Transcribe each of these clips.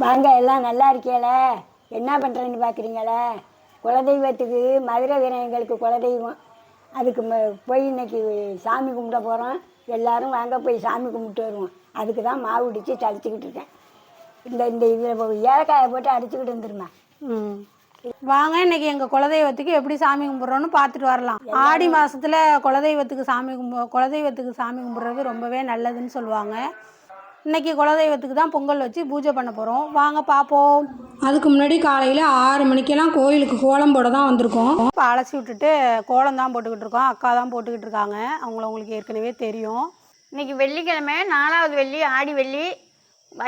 வாங்க எல்லாம் நல்லா இருக்கீங்களே என்ன பண்ணுறேன்னு பார்க்குறீங்களே குலதெய்வத்துக்கு மதுரை வீரங்களுக்கு குலதெய்வம். அதுக்கு ம- போய் இன்னைக்கு சாமி கும்பிட போகிறோம் எல்லாரும் வாங்க போய் சாமி கும்பிட்டு வருவோம். அதுக்கு தான் மாவு இடித்து சளிச்சுக்கிட்டு இருக்கேன். இந்த இந்த இதில் ஏலக்காயை போட்டு அடிச்சுக்கிட்டு வந்துருமா ம். வாங்க இன்னைக்கு எங்கள் குலதெய்வத்துக்கு எப்படி சாமி கும்பிட்றோன்னு பார்த்துட்டு வரலாம். ஆடி மாதத்தில் குலதெய்வத்துக்கு சாமி கும்பி குலதெய்வத்துக்கு சாமி கும்பிட்றது ரொம்பவே நல்லதுன்னு சொல்லுவாங்க. இன்னைக்கு குலதெய்வத்துக்கு தான் பொங்கல் வச்சு பூஜை பண்ண போகிறோம் வாங்க பார்ப்போம் அதுக்கு முன்னாடி காலையில் ஆறு மணிக்கெல்லாம் கோயிலுக்கு கோலம் போட தான் வந்திருக்கோம். இப்போ அலசி விட்டுட்டு கோலம் தான் போட்டுக்கிட்டு இருக்கோம். அக்கா தான் போட்டுக்கிட்டு இருக்காங்க. அவங்கள உங்களுக்கு ஏற்கனவே தெரியும். இன்னைக்கு வெள்ளிக்கிழமை நாலாவது வெள்ளி ஆடி வெள்ளி.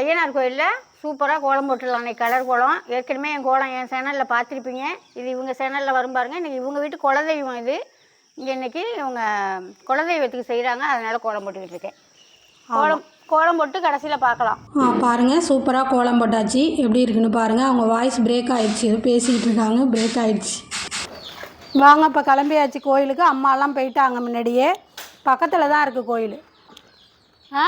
ஐயனார் கோயிலில் சூப்பராக கோலம் போட்டுடலாம். இன்னைக்கு கலர் கோலம். ஏற்கனவே என் கோலம் என் சேனலில் பார்த்துருப்பீங்க. இது இவங்க சேனலில் வரும் பாருங்க. இன்னைக்கு இவங்க வீட்டு குலதெய்வம் இது. இங்கே இன்னைக்கு இவங்க குலதெய்வத்துக்கு செய்கிறாங்க அதனால கோலம் போட்டுக்கிட்டு இருக்கேன். கோலம் கோலம் போட்டு கடைசியில் பார்க்கலாம். ஆ பாருங்கள் சூப்பராக கோலம் போட்டாச்சு. எப்படி இருக்குன்னு பாருங்கள் அவங்க வாய்ஸ் பிரேக் ஆயிடுச்சு. ஏதோ பேசிக்கிட்டு இருக்காங்க. பிரேக் ஆயிடுச்சு. வாங்க இப்போ கிளம்பியாச்சு கோயிலுக்கு. அம்மாலாம் போயிட்டாங்க முன்னாடியே. பக்கத்தில் தான் இருக்குது கோயில். ஆ?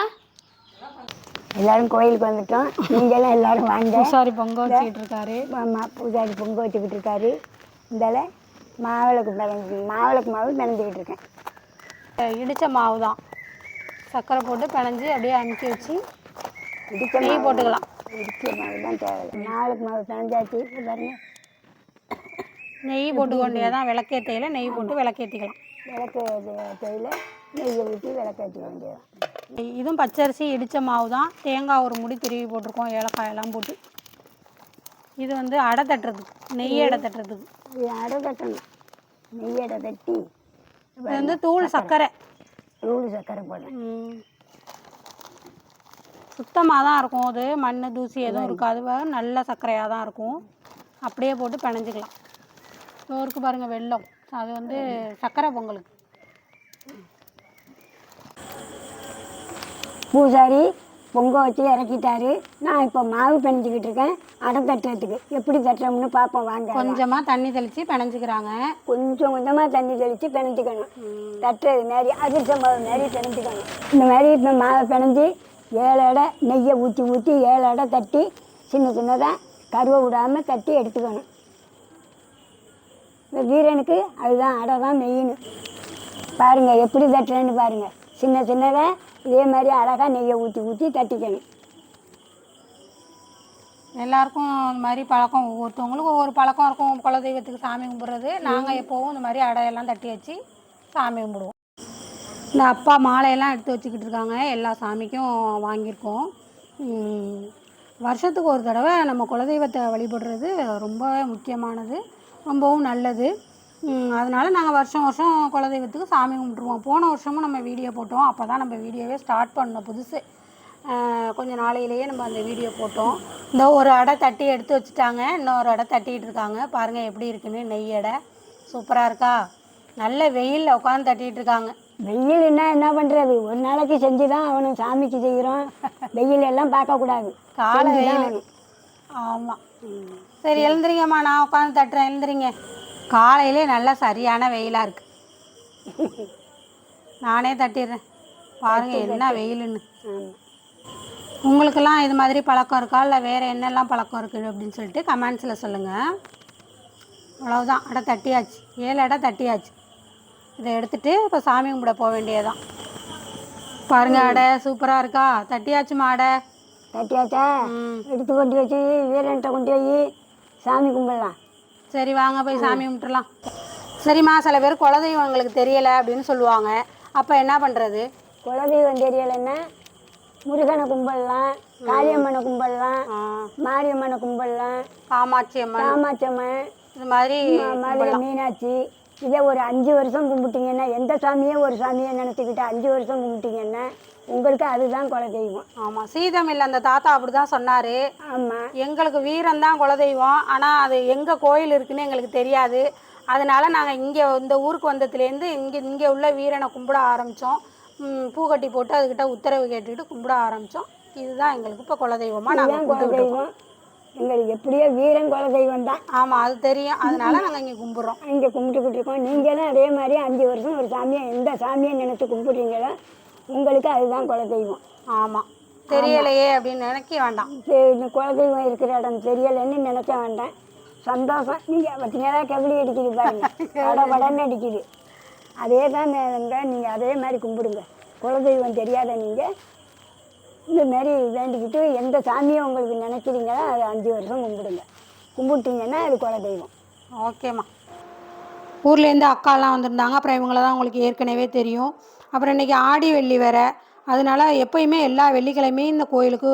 எல்லாரும் கோயிலுக்கு வந்துட்டோம். நீங்களும் எல்லாரும் வாங்க. பூசாரி பொங்க வச்சுக்கிட்டு இருக்காரு. ஆமாம் பூஜாரி பொங்க வச்சுக்கிட்டு இருக்காரு. இந்தால மாவிளக்கு மாவிளக்கு மாவு பிணைஞ்சிக்கிட்டு இருக்கேன். இடித்த மாவு தான் சர்க்கரை போட்டு பிணைஞ்சு அப்படியே அமுக்கி வச்சு இடிச்ச நெய் போட்டுக்கலாம். இடிச்ச மாவு தான் தேவை மாவிளக்கு மாவு பிணைஞ்சாச்சு பாருங்க. நெய் போட்டுக்கொண்டே தான் விளக்கேத்தையில் நெய் போட்டு விளக்கேற்றிக்கலாம் விளக்கு தேயில நெய்யை ஊற்றி விளக்கேற்ற வேண்டியது இதுவும் பச்சரிசி இடித்த மாவு தான் தேங்காய் ஒரு முடி திருவி போட்டிருக்கோம். ஏலக்காயெல்லாம் போட்டு. இது வந்து அடை தட்டுறதுக்கு நெய் அடை தட்டுறதுக்கு. இது அடை தட்டணும். நெய் அடை தட்டி. இது வந்து தூள் சர்க்கரை. ரூடு சர்க்கரை போடுறேன். சுத்தமாக தான் இருக்கும் அது. மண் தூசி எதுவும் இருக்காது. நல்ல சர்க்கரையாக தான் இருக்கும். அப்படியே போட்டு பிணைஞ்சிக்கலாம். சோறுக்கு பாருங்கள் வெல்லம். அது வந்து சர்க்கரை பொங்கலுக்கு. பூசாரி பொங்க வச்சு இறக்கிட்டாரு. நான் இப்போ மாவு பிணைஞ்சிக்கிட்டு இருக்கேன். அடை தட்டுறதுக்கு எப்படி தட்டுறோம்னு பார்ப்போம். வாங்க. கொஞ்சமாக தண்ணி தெளித்து பிணைஞ்சிக்கிறாங்க. கொஞ்சம் கொஞ்சமாக தண்ணி தெளித்து பிணைஞ்சிக்கணும். தட்டுறது மாதிரி அதிர்ஷ்ட மாவு மாதிரி பிணைஞ்சிக்கணும். இந்த மாதிரி இப்போ மாவை பிணைஞ்சி ஏழு அடை நெய்யை ஊற்றி ஊற்றி ஏழு அடை தட்டி சின்ன சின்னதாக கருவை விடாமல் தட்டி எடுத்துக்கணும். இந்த வீரனுக்கு அதுதான் அடை தான் மெயின் பாருங்கள் எப்படி தட்டுறேன்னு பாருங்கள் சின்ன சின்னதாக இதே மாதிரி அழகாக நெய்யை ஊற்றி ஊற்றி தட்டிக்கணும். எல்லாருக்கும் இந்த மாதிரி பழக்கம் ஒவ்வொருத்தவங்களுக்கும் ஒவ்வொரு பழக்கம் இருக்கும். குலதெய்வத்துக்கு சாமி கும்பிட்றது. நாங்கள் எப்போவும் இந்த மாதிரி அடையெல்லாம் தட்டி வச்சு சாமி கும்பிடுவோம். இந்த அப்பா மாலையெல்லாம் எடுத்து வச்சுக்கிட்டு இருக்காங்க. எல்லா சாமிக்கும் வாங்கியிருக்கோம். வருஷத்துக்கு ஒரு தடவை நம்ம குலதெய்வத்தை வழிபடுறது ரொம்ப முக்கியமானது. ரொம்பவும் நல்லது. அதனால் நாங்கள் வருஷம் வருஷம் குலதெய்வத்துக்கு சாமி கும்பிட்ருவோம் போன வருஷமும் நம்ம வீடியோ போட்டோம். அப்போ தான் நம்ம வீடியோவே ஸ்டார்ட் பண்ணோம் புதுசு. ஆஹ் கொஞ்ச நாளையிலேயே நம்ம அந்த வீடியோ போட்டோம். இந்த ஒரு அடை தட்டி எடுத்து வச்சுட்டாங்க. இன்னொரு அடை தட்டிட்டு இருக்காங்க. பாருங்கள் எப்படி இருக்குன்னு. நெய் அடை. சூப்பராக இருக்கா? நல்ல வெயிலில் உட்காந்து தட்டிட்டு இருக்காங்க. வெயில்னா என்ன பண்ணுறது ஒரு நாளைக்கு செஞ்சு தான் அவனும் சாமிக்கு செய்கிறோம் வெயில் எல்லாம் பார்க்கக்கூடாது காலை வெயில். ஆமாம் சரி எழுந்திரிங்கம்மா. நான் உட்காந்து தட்டுறேன். எழுந்திரிங்க. காலையிலே நல்லா சரியான வெயிலாக இருக்கு. நானே தட்டிடுறேன். பாருங்கள் என்ன வெயிலுன்னு. உங்களுக்கெல்லாம் இது மாதிரி பழக்கம் இருக்கா? இல்லை வேறு என்னெல்லாம் பழக்கம் இருக்குது அப்படின்னு சொல்லிட்டு கமெண்ட்ஸில் சொல்லுங்கள் அவ்வளவுதான். அடை தட்டியாச்சு. ஏழு அடை தட்டியாச்சு. இதை எடுத்துகிட்டு இப்போ சாமி கும்பிட போக வேண்டியதுதான். பாருங்க அடை சூப்பராக இருக்கா? தட்டியாச்சுமா அடை? கட்டியாச்சா ம். எடுத்து கொண்டு வச்சு வீரன்ட்ட கொண்டு போய் சாமி கும்பிடலாம். சரி வாங்க போய் சாமி கும்பிட்டுலாம் சரிம்மா சில பேர் குலதெய்வம் எங்களுக்கு தெரியலை அப்படின்னு சொல்லுவாங்க. அப்போ என்ன பண்ணுறது குலதெய்வம் தெரியலைன்னா முருகனை கும்பிடலாம் காளியம்மனை கும்பிடலாம் மாரியம்மனை கும்பிடலாம் காமாட்சி அம்மன். காமாட்சம்மன் இது மாதிரி ம- மதுரை மீனாட்சி. இதை ஒரு அஞ்சு வருஷம் கும்பிட்டீங்கன்னா எந்த சாமியே ஒரு சாமியை நினச்சிக்கிட்டு அஞ்சு வருஷம் கும்பிட்டீங்கன்னா உங்களுக்கு அதுதான் குலதெய்வம் ஆமாம் சீதமில்ல அந்த தாத்தா அப்படி தான் சொன்னார். ஆமாம் எங்களுக்கு வீரன் தான் குலதெய்வம் ஆனால் அது எங்கே கோயில் இருக்குன்னு எங்களுக்கு தெரியாது. அதனால நாங்கள் இங்கே இந்த ஊருக்கு வந்ததுலேருந்து இங்கே இங்கே உள்ள வீரனை கும்பிட ஆரம்பித்தோம் பூ கட்டி போட்டு அதுக்கிட்ட உத்தரவு கேட்டுக்கிட்டு கும்பிட ஆரம்பித்தோம் இதுதான் எங்களுக்கு இப்போ குலதெய்வமாக நாங்கள் குலதெய்வம் எங்களுக்கு எப்படியோ வீரன் குலதெய்வம் தான். ஆமாம் அது தெரியும். அதனால நாங்கள் இங்கே கும்பிட்றோம். இங்கே கும்பிட்டுக்கிட்டு இருக்கோம். நீங்களும் அதே மாதிரி அஞ்சு வருஷம் ஒரு சாமியை எந்த சாமியை நினச்சி கும்பிட்றீங்களோ உங்களுக்கு அதுதான் குலதெய்வம். ஆமாம் தெரியலையே அப்படின்னு நினைக்க வேண்டாம். சரி இந்த குலதெய்வம் இருக்கிற இடம் தெரியலைன்னு நினைக்க வேண்டாம். சந்தோஷம். நீங்கள் நேரம் கபடி அடிக்குது பாருங்க. பட படன்னு அடிக்குது. அதே தான் நீங்கள் அதே மாதிரி கும்பிடுங்க. குலதெய்வம் தெரியாத நீங்கள் இந்த மாதிரி வேண்டிக்கிட்டு எந்த சாமியை உங்களுக்கு நினைக்கிறீங்களோ அதை அஞ்சு வருஷம் கும்பிடுங்க. கும்பிட்டீங்கன்னா அது குலதெய்வம். ஓகேம்மா. ஊர்லேருந்து அக்காலாம் வந்திருந்தாங்க. அப்புறம் இவங்கள தான் உங்களுக்கு ஏற்கனவே தெரியும். அப்புறம் இன்றைக்கி ஆடி வெள்ளி வேற அதனால எப்பயுமே எல்லா வெள்ளிக்கிழமையும் இந்த கோயிலுக்கு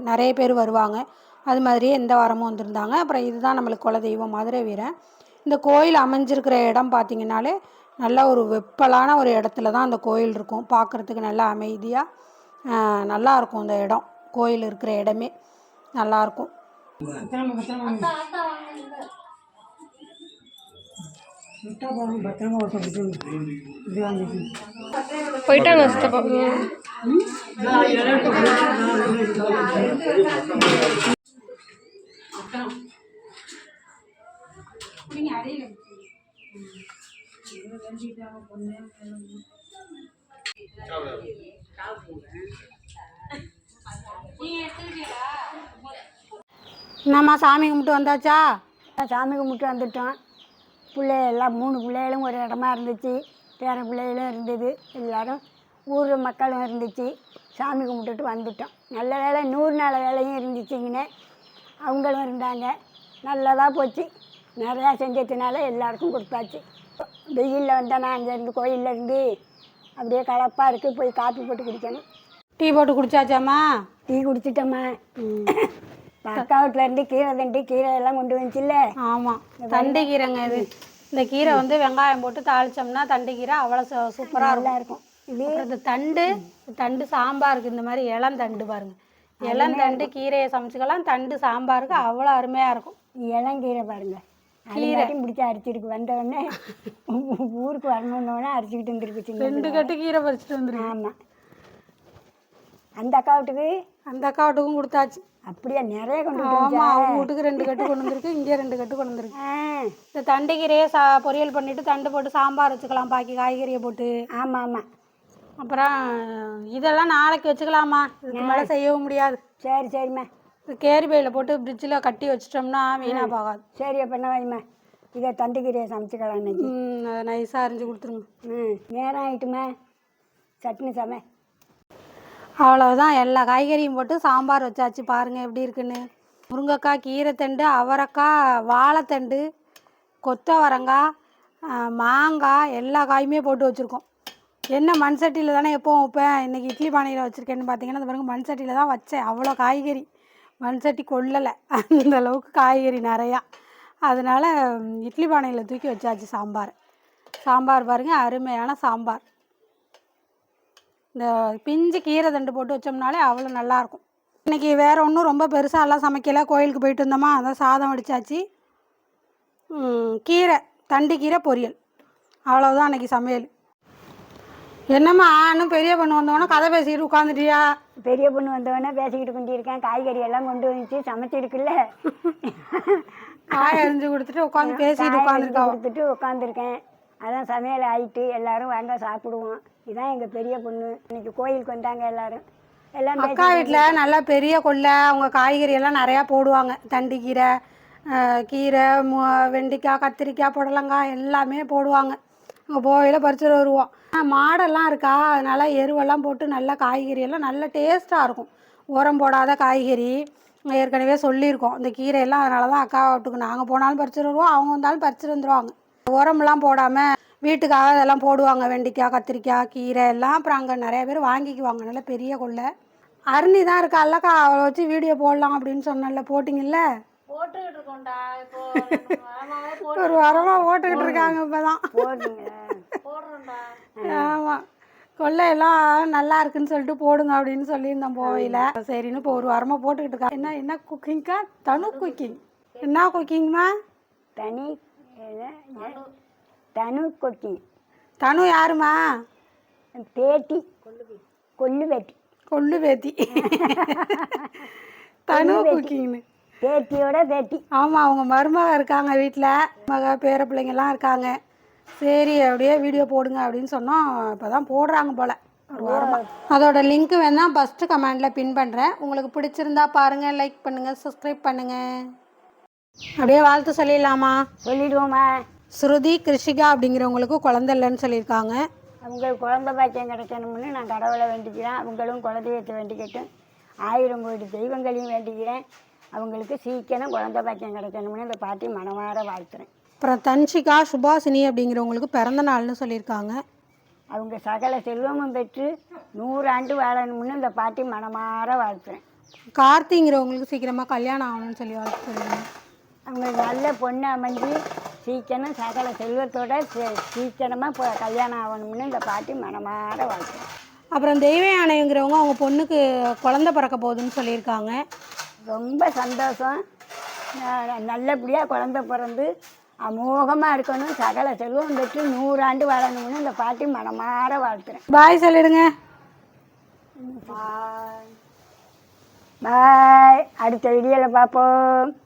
நிறைய பேர் வருவாங்க அது மாதிரியே இந்த வாரமும் வந்திருந்தாங்க அப்புறம் இதுதான் நம்மளுக்கு குலதெய்வம் மதுரை வீரன் இந்த கோயில் அமைஞ்சிருக்கிற இடம் பார்த்திங்கனாலே நல்ல ஒரு வெப்பலான ஒரு இடத்துல தான் அந்த கோயில் இருக்கும் பார்க்குறதுக்கு நல்லா அமைதியாக நல்லா இருக்கும் இந்த இடம் கோயில் இருக்கிற இடமே நல்லாயிருக்கும் போயிட்டாங்க சித்தப்பா. என்னம்மா சாமி கும்பிட்டு வந்தாச்சா? சாமி கும்பிட்டு வந்துட்டோம். பிள்ளைகள் எல்லாம் மூணு பிள்ளைகளும் ஒரு இடமா இருந்துச்சு. பேர பிள்ளைகளும் இருந்தது. எல்லாரும் ஊர் மக்களும் இருந்துச்சு. சாமி கும்பிட்டுட்டு வந்துட்டோம். நல்ல வேலை நூறு நாள் வேலையும் இருந்துச்சுங்கண்ணே. அவங்களும் இருந்தாங்க. நல்லதாக போச்சு. நிறையா செஞ்சதுனால எல்லாருக்கும் கொடுத்தாச்சு. வெயிலில் வந்தால் நான் அங்கேருந்து கோயில்ல இருந்து அப்படியே கலப்பாக இருக்குது போய் காப்பி போட்டு குடிக்கணும். டீ போட்டு குடிச்சாச்சாம்மா? டீ குடிச்சிட்டோம்மா. அக்கா வீட்டில் இருந்து கீரை தண்டு கீரை எல்லாம் கொண்டு வந்துச்சுல்ல. ஆமாம் தண்டு கீரைங்க இது. இந்த கீரை வந்து வெங்காயம் போட்டு தாளிச்சோம்னா தண்டு கீரை அவ்வளோ சூப்பராக நல்லா இருக்கும். அப்புறம் இந்த தண்டு தண்டு சாம்பாருக்கு இந்த மாதிரி இளந்தண்டு பாருங்க. இளந்தண்டு கீரையை சமைச்சுக்கலாம். தண்டு சாம்பாருக்கு அவ்வளோ அருமையாக இருக்கும். இளங்கீரை பாருங்க. கீரையும் பிடிச்சி அரிச்சிருக்கு. வந்தவொடனே ஊருக்கு வரணுன்னொடனே அரிச்சிக்கிட்டு வந்துருக்கு ரெண்டு கட்டு கீரை பறிச்சுட்டு வந்துருக்கு ஆமாம் அந்த அக்கா வீட்டுக்கு அந்த அக்கா வீட்டுக்கும் கொடுத்தாச்சு. அப்படியே? நிறைய கொண்டு ஆமாம் அவங்க வீட்டுக்கு ரெண்டு கட்டு கொண்டு வந்திருக்கு இங்கே ரெண்டு கட்டு கொண்டு வந்திருக்கு. இந்த தண்டு கீரையை சா பொரியல் பண்ணிட்டு தண்டு போட்டு சாம்பார் வச்சுக்கலாம் பாக்கி காய்கறியை போட்டு. ஆமாம் ஆமாம் அப்புறம் இதெல்லாம் நாளைக்கு வச்சுக்கலாமா? இதுக்கு மேலே செய்யவும் முடியாது. சரி சரிம்மா. இது கேரி பையில் போட்டு ஃப்ரிட்ஜில் கட்டி வச்சிட்டோம்னா வீணாக போகாது. சரி அப்போ என்ன வைம்மா இதை தண்டு கீரையை சமைச்சிக்கலாம் இன்னைக்கு ம், அதை நைஸாக அரிஞ்சு கொடுத்துருங்க. ம் நேரம் ஆயிட்டுமா சட்னி சமை அவ்வளோதான் எல்லா காய்கறியும் போட்டு சாம்பார் வச்சாச்சு பாருங்கள் எப்படி இருக்குன்னு. முருங்கைக்காய் கீரைத்தண்டு அவரைக்காய் வாழைத்தண்டு கொத்தவரங்காய் மாங்காய் எல்லா காயுமே போட்டு வச்சுருக்கோம். என்ன மண் சட்டியில் தானே எப்போவும் வைப்பேன். இன்றைக்கி இட்லி பானையில் வச்சுருக்கேன்னு பார்த்தீங்கன்னா அந்த பாருங்க மண் சட்டியில் தான் வச்சேன். அவ்வளோ காய்கறி. மண் சட்டி கொள்ளலை அந்த அளவுக்கு காய்கறி நிறையா. அதனால் இட்லி பானையில் தூக்கி வச்சாச்சு சாம்பார். சாம்பார் பாருங்கள் அருமையான சாம்பார். இந்த பிஞ்சு கீரை தண்டு போட்டு வச்சோம்னாலே அவ்வளோ நல்லாயிருக்கும். இன்றைக்கி வேறு ஒன்றும் ரொம்ப பெருசாலாம் சமைக்கல. கோயிலுக்கு போயிட்டு வந்தோமா அதான் சாதம் வடிச்சாச்சு. ம், கீரை தண்டு கீரை பொரியல். அவ்வளோதான் அன்றைக்கி சமையல். என்னம்மா இன்னும் பெரிய பொண்ணு வந்தோடனே கதை பேசிக்கிட்டு உட்காந்துட்டியா பெரிய பொண்ணு வந்தவொடனே பேசிக்கிட்டு கொண்டிருக்கேன். காய்கறி எல்லாம் கொண்டு வந்துச்சு. சமைச்சிருக்குல்ல. காய் அரிஞ்சு கொடுத்துட்டு உட்காந்து பேசிட்டு உட்காந்துருக்கா கொடுத்துட்டு உட்காந்துருக்கேன் அதான் சமையல் ஆயிட்டு எல்லாரும் வாங்க சாப்பிடுவோம். இதான் எங்கள் பெரிய பொண்ணு. இன்னைக்கு கோயிலுக்கு வந்தாங்க எல்லாரும். எல்லாம் அக்கா வீட்டில் நல்லா பெரிய கொள்ளை அவங்க காய்கறி எல்லாம் நிறையா போடுவாங்க. தண்டு கீரை கீரை மு வெண்டைக்காய் கத்திரிக்காய் புடலங்காய் எல்லாமே போடுவாங்க. அங்கே போகையில் பறிச்சுட்டு வருவோம். மாடெல்லாம் இருக்கா? அதனால எருவெல்லாம் போட்டு நல்லா காய்கறி எல்லாம் நல்ல டேஸ்ட்டாக இருக்கும். உரம் போடாத காய்கறி ஏற்கனவே சொல்லியிருக்கோம். இந்த கீரையெல்லாம் அதனால தான் அக்கா வீட்டுக்கு. நாங்கள் போனாலும் பறிச்சுட்டு வருவோம். அவங்க வந்தாலும் பறிச்சுட்டு வந்துடுவாங்க உரம்லாம் போடாமல் வீட்டுக்காக அதெல்லாம் போடுவாங்க. வெண்டைக்காய் கத்திரிக்காய் கீரை எல்லாம். அப்புறம் அங்கே நிறைய பேர் வாங்கிக்குவாங்க. நல்ல பெரிய கொள்ளை. அருணி தான் இருக்கால்லக்கா அவளை வச்சு வீடியோ போடலாம் அப்படின்னு சொன்னல போட்டிங்கல்ல? போட்டுக்கிட்டு ஒரு வாரமாக ஓட்டுக்கிட்டு இருக்காங்க இப்போ தான் போடுங்க. போடுறோம்டா. ஆமாம் கொள்ளையெல்லாம் நல்லா இருக்குன்னு சொல்லிட்டு போடுங்க அப்படின்னு சொல்லியிருந்தோம் போவையில் சரின்னு இப்போ ஒரு வாரமாக போட்டுக்கிட்டு இருக்கா. என்ன என்ன குக்கிங்க்கா தனு குக்கிங் என்ன குக்கிங்மா தனி? தனு கொட்டி தனு யாருமா? பேட்டி கொள்ளு பேட்டி கொள்ளு பேத்தி தனு குக்கிங்னு பேட்டியோட பேட்டி ஆமாம் அவங்க மருமக இருக்காங்க வீட்டில் மக பேர பிள்ளைங்கெல்லாம் இருக்காங்க. சரி அப்படியே வீடியோ போடுங்க அப்படின்னு சொன்னோம். இப்போ தான் போடுறாங்க போல். அதோட லிங்க் வேணா ஃபஸ்ட்டு கமெண்டில் பின் பண்ணுறேன் உங்களுக்கு பிடிச்சிருந்தா பாருங்கள் லைக் பண்ணுங்கள் சப்ஸ்கிரைப் பண்ணுங்கள் அப்படியே வாழ்த்து சொல்லிடலாமா? சொல்லிடுவோமா ஸ்ருதி கிருஷிகா அப்படிங்கிறவங்களுக்கு குழந்தை இல்லைன்னு சொல்லியிருக்காங்க. அவங்களுக்கு குழந்தை பாக்கியம் கிடைக்கணும்னு நான் கடவுளை வேண்டிக்கிறேன். அவங்களும் குலதெய்வத்தை வேண்டிக்கிட்டேன் ஆயிரம் கோடி தெய்வங்களையும் வேண்டிக்கிறேன். அவங்களுக்கு சீக்கிரம் குழந்தை பாக்கியம் கிடைக்கணும்னு இந்த பாட்டி மனமாற வாழ்த்துறேன். அப்புறம் தன்ஷிகா சுபாசினி அப்படிங்கிறவங்களுக்கு பிறந்த நாள்னு சொல்லியிருக்காங்க. அவங்க சகல செல்வமும் பெற்று நூறாண்டு வாழணும்னு இந்த பாட்டி மனமாற வாழ்த்துறேன். கார்த்திங்கிறவங்களுக்கு சீக்கிரமாக கல்யாணம் ஆகணும்னு சொல்லி வாழ்த்து சொல்லுங்க அவங்களுக்கு நல்ல பொண்ணு அமைஞ்சு சீக்கிரம் சகல செல்வத்தோட சீ- சீக்கிரமா இப்போ கல்யாணம் ஆகணும்னு இந்த பாட்டி மனமாற வாழ்த்துறேன் அப்புறம் தெய்வ யானைங்கிறவங்க அவங்க பொண்ணுக்கு குழந்தை பிறக்க போகுதுன்னு சொல்லியிருக்காங்க. ரொம்ப சந்தோஷம். நல்லபடியாக குழந்த பிறந்து அமோகமாக இருக்கணும். சகல செல்வம் பெற்று நூறாண்டு வாழணும்னு இந்த பாட்டி மனமாற வாழ்த்துறேன். பாய் சொல்லிடுங்க. பாய். அடுத்த வீடியோவில் பார்ப்போம்.